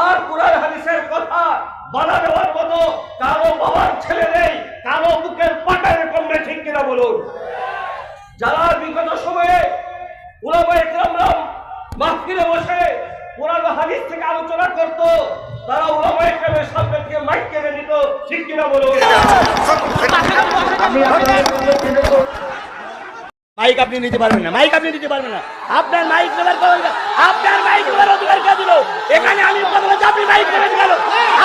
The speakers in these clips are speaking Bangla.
আর কোরআন হাদিসের কথা বাধা দেওয়ার মতো কারও বাবার ছেলে নেই, কারও বুকের পাটায় কমবে ঠিক কিনা বলুন? যারা বিগত সময়ে উলামা একরামরাম মাহফিলে বসে কোরআন হাদিস থেকে আলোচনা করত, তারা উলামা একরামের সামনে থেকে মাইক কেড়ে নিত, ঠিক কিনা বলুন? মাইক আপনি নিতে পারবেন না, মাইক আপনি নিতে পারবেন না। আপনার মাইক নেবার আপনার মাইক নেবার অধিকার কে দিল? এখানে আমি কথা বলছি আপনি মাইক নেবেন কেন?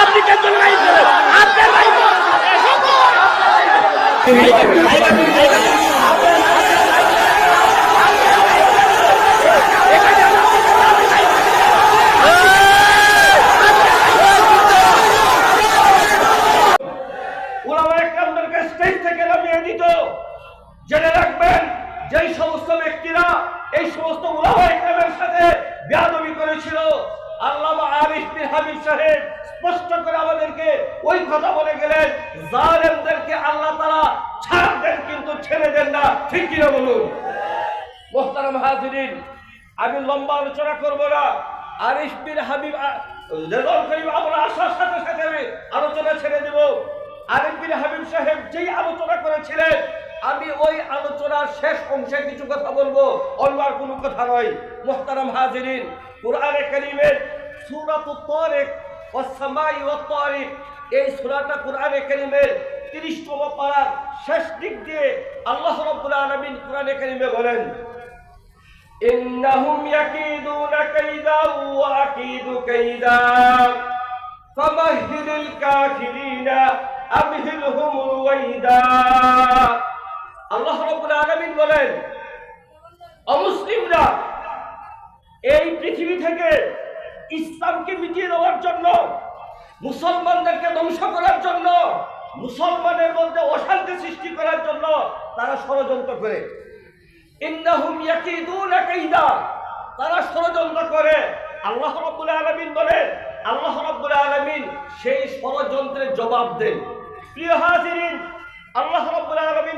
আপনি জন্য মাইক নেবেন? আপনার মাইক জেনে যেই সমস্ত ব্যক্তিরা এই সমস্ত উলামা সাথে বেয়াদবি করেছিল। সাহেব স্পষ্ট করে আমাদেরকে ওই কথা বলে আল্লাহ তাআলা ছাড় দেন কিন্তু দেন না। আমি লম্বা আলোচনা করব না। হাবিব সাথে আলোচনা ছেড়ে দেব। আরিফ বিন হাবিব সাহেব যেই আলোচনা করেছিলেন আমি ওই আলোচনার শেষ অংশে কিছু কথা বলবো অন্য আর কোনো কথা নয় মোহতারাম হাজিরিন কোরআনে কারিমের সূরাতুত তারিক ওয়াস সামাই ওয়াত তারিক এই সূরাটা কোরআনে কারিমের 30তম পারার শেষ দিক দিয়ে আল্লাহ রাব্বুল আলামিন কোরআনে কারিমে বলেন إنهم يكيدون كيدا وأكيد كيدا فمهل الكافرين أمهلهم رويدا আল্লাহ রাব্বুল আলামিন বলেন, অমুসলিমরা এই পৃথিবী থেকে ইসলামকে মিটিয়ে দেওয়ার জন্য, মুসলমানদেরকে ধ্বংস করার জন্য, মুসলমানের মধ্যে অশান্তি সৃষ্টি করার জন্য তারা ষড়যন্ত্র করে। তারা ষড়যন্ত্র করে। আল্লাহ রাব্বুল আলামিন বলেন, আল্লাহ রাব্বুল আলামিন সেই ষড়যন্ত্রের জবাব দেন। প্রিয় হাজিরিন, আল্লাহ রাব্বুল আলামিন